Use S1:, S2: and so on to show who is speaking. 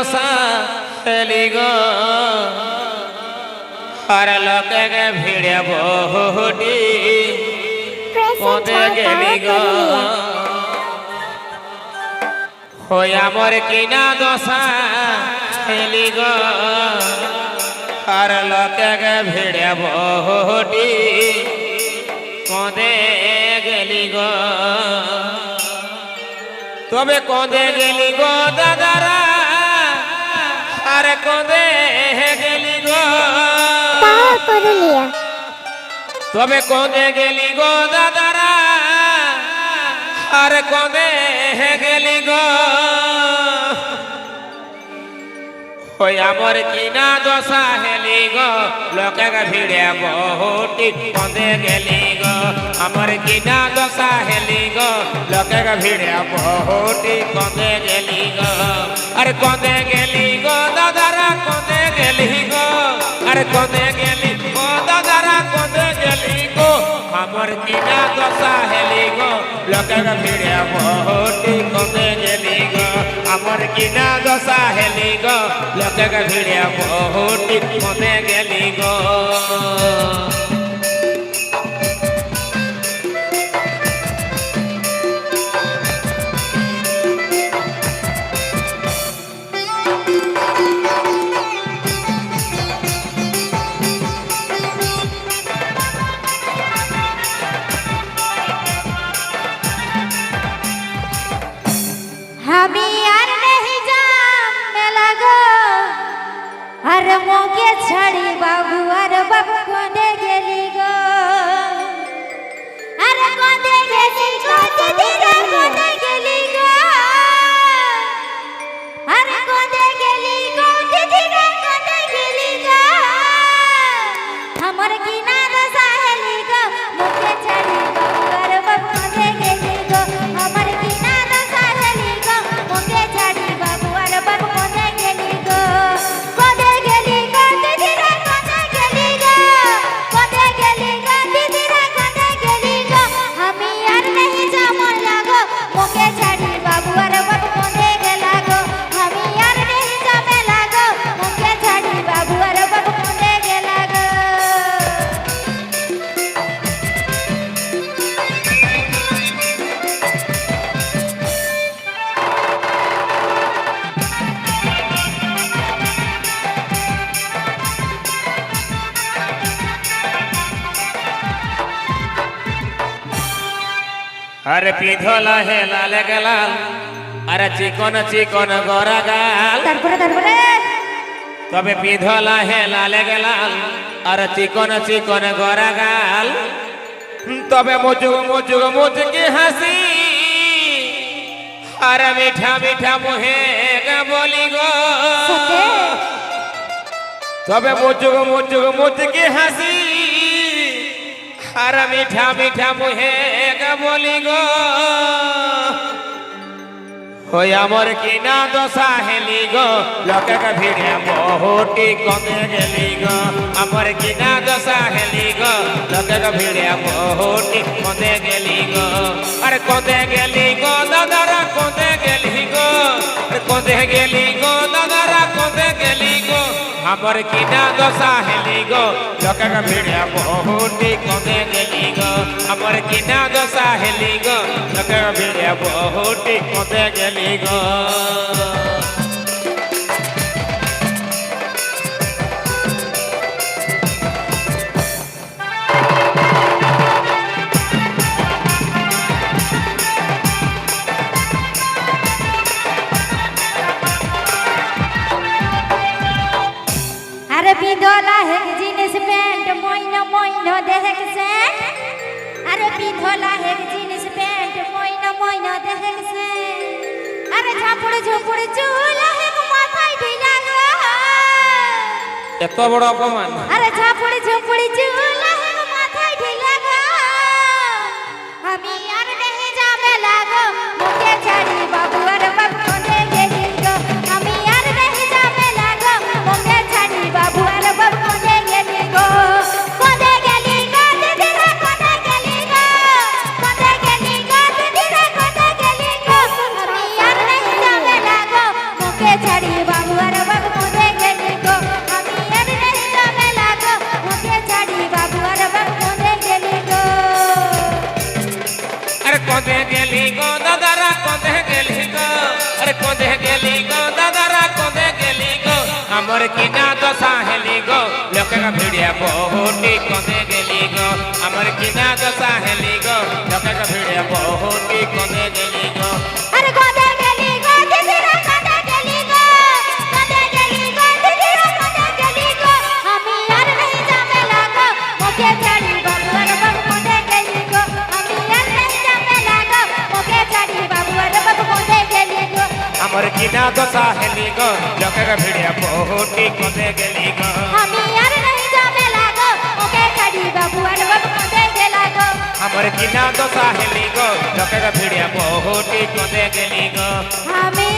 S1: দশা হেলি গো। আর লোকে ভিড়ে বহুটি কোদে গেলি গো। হই আমার কিনা দশা হেলি গো। আর লোকে ভিড়ে বহুটি কোদে গেলি গো। তবে কোদে গেলি গো দাদারা? আরে কোদে গেলি গো
S2: পুরুলিয়া
S1: তবে কোদে গেলি গো দাদারা আরে কোদে গেলি গো ওই আমার কিনা দশা হেলি গো লোকে ভিড়ে বহুটি কন্দে গেলি গো আমার কিনা দশা হেলি গো লোকে ভিড়ে বহুটি কন্দে গেলি গো আরে কন্দে গেলি কিনা দশা হেলি গো লোকের ভিড়ে বহুটি কমে গেলি গো আমার কিনা দশা হেলি গো লোকের ভিড়ে বহুটি কমে গেলি গো
S2: আমার মুখে ছাড়ি বাবু আর বাবু কোনে গেলি গো? আর কোনে গেলি কোনে দিলে কোনে
S1: আরে পিধলা হে লাল গেলাল আরে চিকন চিকন গরা গাল।
S2: তারপরে তারপরে।
S1: তবে পিধলা হে লাল গেলাল আর চিকন চিকন গরা গাল। তবে মুজুগ মুজুগ মুজকি হাসি। আর মিঠা মিঠা মুহে গা বলি গো। তবে মুজুগ মুজুগ মুজকি হাসি। আর মিঠা মিঠা মুহে বলি গো। হই আমার কিনা দশা হেলি গো। লোকে ভিড়ে বহুটি কমে গেলি গো। আমার কিনা দশা হেলি গো। লোকে ভিড়ে বহুটি কমে গেলি গো। আরে কদে গেলি গো দাদারা কদে গেলি গো। আরে কদে গেলি আমার কিনা দশা হেলি গো? লোকের ভিড়ে বহুটি কমে গেলি গো। আমার কিনা দশা হেলি গো? লোকের ভিড়ে বহুটি কমে গেলি গো।
S2: বিধলা হেক জিনিস প্যান্ট মইন মইন দেখে সে আরে বিধলা হেক জিনিস প্যান্ট মইন মইন দেখে সে আরে ঝাপড় ঝুপড় চুল হেক মাথায় ঢিলা
S1: এত বড় অপমান।
S2: আরে ঝাপড় ঝুপড় চুল হেক মাথায় ঢিলা আমি আর नहीं যাবে লাগো মুখে ছাড়ি কোদে গেলি গো? দাদারা কোদে গেলি গো। আমার কি না
S1: আমার কিনা দশা হেলি গো লোকে ভিড়িয়া বহুটি কনে গেলি গো
S2: আমি আর নেই ঝামেলা গো ওকে ছাড়ি বাবু আর বাবু কোদে গেলা গো
S1: আমার কিনা দশা হেলি গো লোকে ভিড়িয়া বহুটি কনে গেলি গো
S2: আমি